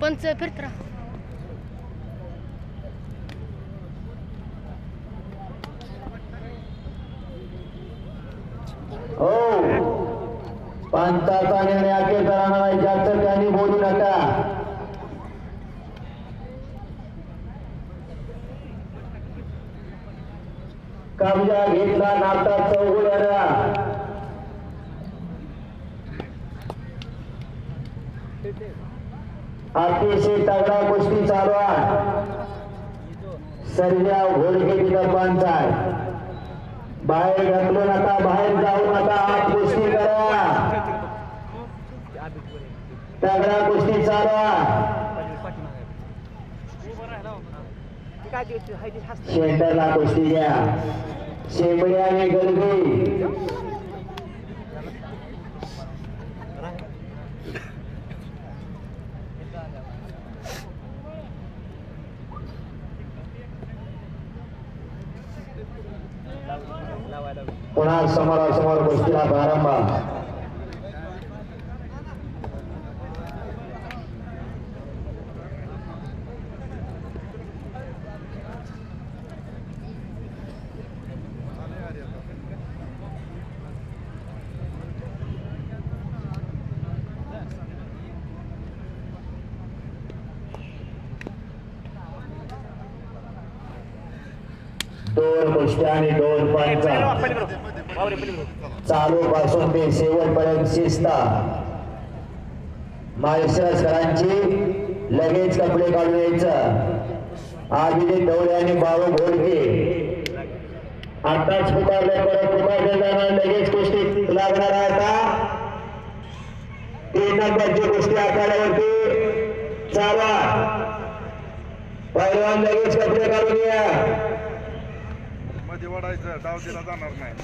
पंच फिरत राहा हो. पंचाचा निर्णय अखेर राहणार आहे जास्त त्यांनी बोलू नका. कब्जा घेतला नाता अतिशय तगडा गोष्टी चालू आहे. सर्व्या घोडके तिथं पंचाय बाहेर घातलो नका बाहेर जाऊ नका आत गोष्टी करा. तगडा गोष्टी चालू आहे. शेंटरला गोष्टी घ्या शेंबडी आणि गलबी. कुणाल समोरासमोर गोष्टीला प्रारंभ। दोन कुस्त्या आणि दोन पंचा चालू पासून ते शेवटपर्यंत शिस्त. माळशिरसकरांची लगेच कपडे काढून यायचं. आधी डोळे आणि बाळू घोडके. आताच पुकारले परत पुकारले जाणार लगेच कुस्ती लागणार आता. तीन नंबरची कुस्ती आखाड्यावरती. चालवा. पैलवान लगेच कपडे काढून या. मध्ये वडायचं डाव दिला जाणार नाही.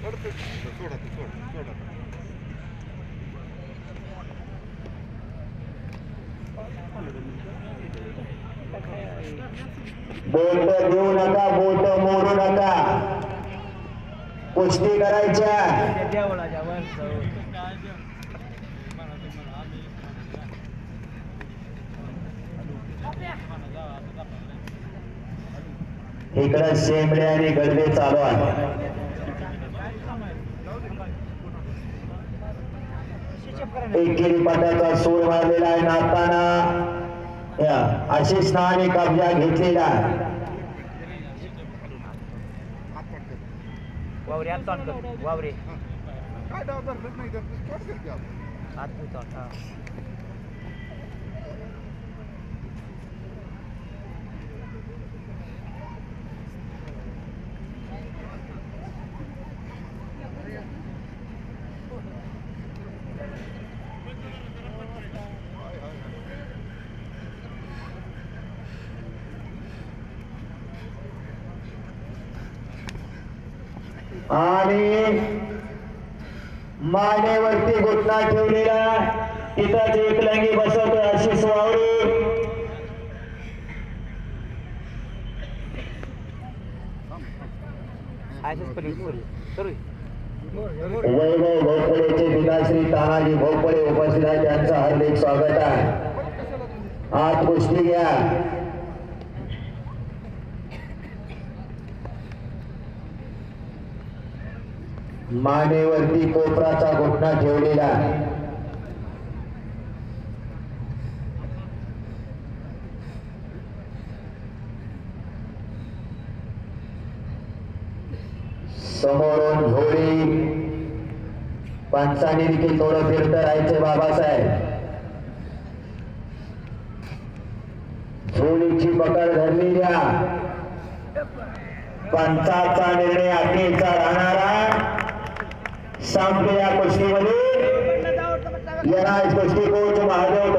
सोडतो सोडा ते, सोड सोडा. बोट देऊ नका बोट मोडू नका. कुस्ती करायच्या. इकडं शेंबडे आणि गडबे चालू आहे. एकेरी पाट्याचा सूर मारलेला आहे नाताना. या, आशिष नावाने कब्जा घेतलेला आहे वावरे नाही आणि मानेवरती घुटना ठेवलेला तिथं एक लंगी बसवतोय आशिष वावरे वैभव भोपळेचे पिताश्री तानाजी भोपळे उपस्थित आहे त्यांचं हार्दिक स्वागत आहे. आत कुस्ती घ्या. मानेवरती कोपराचा घोटणा ठेवलेला समोर समोरून झोळी पंचाने देखील थोडं फिरत राहायचे बाबासाहेब. झोळीची पकड धरली द्या. पंचाचा निर्णय अखेरचा राहणारा. संपलेल्या कुस्तीमध्ये. येणार कुस्ती कोच महादेव